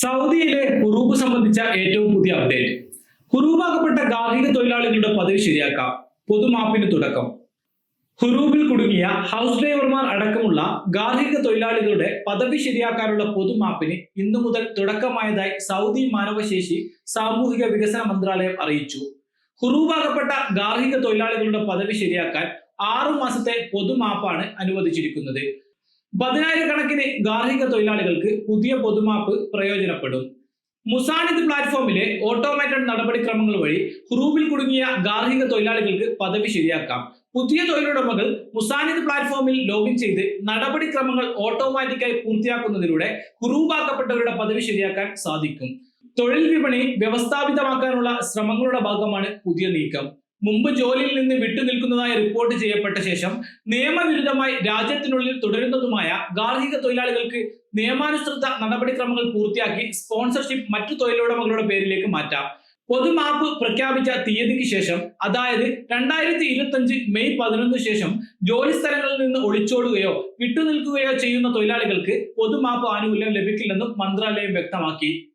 സൗദിയിലെ ഹുറൂബ് സംബന്ധിച്ച ഏറ്റവും പുതിയ അപ്ഡേറ്റ് ഹുറൂബാക്കപ്പെട്ട ഗാർഹിക തൊഴിലാളികളുടെ പദവി ശരിയാക്കാം. പൊതുമാപ്പിന് തുടക്കം. ഹുറൂബിൽ കുടുങ്ങിയ ഹൗസ് ഡ്രൈവർമാർ അടക്കമുള്ള ഗാർഹിക തൊഴിലാളികളുടെ പദവി ശരിയാക്കാനുള്ള പൊതുമാപ്പിന് ഇന്നു മുതൽ തുടക്കമായതായി സൗദി മാനവശേഷി സാമൂഹിക വികസന മന്ത്രാലയം അറിയിച്ചു. ഹുറൂബാകപ്പെട്ട ഗാർഹിക തൊഴിലാളികളുടെ പദവി ശരിയാക്കാൻ ആറു മാസത്തെ പൊതുമാപ്പാണ് അനുവദിച്ചിരിക്കുന്നത്. പതിനായിരക്കണക്കിന് ഗാർഹിക തൊഴിലാളികൾക്ക് പുതിയ പൊതുമാപ്പ് പ്രയോജനപ്പെടും. മുസാനിദ് പ്ലാറ്റ്ഫോമിലെ ഓട്ടോമേറ്റഡ് നടപടിക്രമങ്ങൾ വഴി ഹുറൂബിൽ കുടുങ്ങിയ ഗാർഹിക തൊഴിലാളികൾക്ക് പദവി ശരിയാക്കാം. പുതിയ തൊഴിലുടമകൾ മുസാനിദ് പ്ലാറ്റ്ഫോമിൽ ലോഗിൻ ചെയ്ത് നടപടിക്രമങ്ങൾ ഓട്ടോമാറ്റിക്കായി പൂർത്തിയാക്കുന്നതിലൂടെ ഹുറൂബാക്കപ്പെട്ടവരുടെ പദവി ശരിയാക്കാൻ സാധിക്കും. തൊഴിൽ വിപണി വ്യവസ്ഥാപിതമാക്കാനുള്ള ശ്രമങ്ങളുടെ ഭാഗമാണ് പുതിയ നീക്കം. മുമ്പ് ജോലിയിൽ നിന്ന് വിട്ടുനിൽക്കുന്നതായി റിപ്പോർട്ട് ചെയ്യപ്പെട്ട ശേഷം നിയമവിരുദ്ധമായി രാജ്യത്തിനുള്ളിൽ തുടരുന്നതുമായ ഗാർഹിക തൊഴിലാളികൾക്ക് നിയമാനുസൃത നടപടിക്രമങ്ങൾ പൂർത്തിയാക്കി സ്പോൺസർഷിപ്പ് മറ്റു തൊഴിലുടമകളുടെ പേരിലേക്ക് മാറ്റാം. പൊതുമാപ്പ് പ്രഖ്യാപിച്ച തീയതിക്ക് ശേഷം അതായത് രണ്ടായിരത്തി ഇരുപത്തി അഞ്ച് മെയ് പതിനൊന്നിന് ശേഷം ജോലി സ്ഥലങ്ങളിൽ നിന്ന് ഒളിച്ചോടുകയോ വിട്ടുനിൽക്കുകയോ ചെയ്യുന്ന തൊഴിലാളികൾക്ക് പൊതുമാപ്പ് ആനുകൂല്യം ലഭിക്കില്ലെന്നും മന്ത്രാലയം വ്യക്തമാക്കി.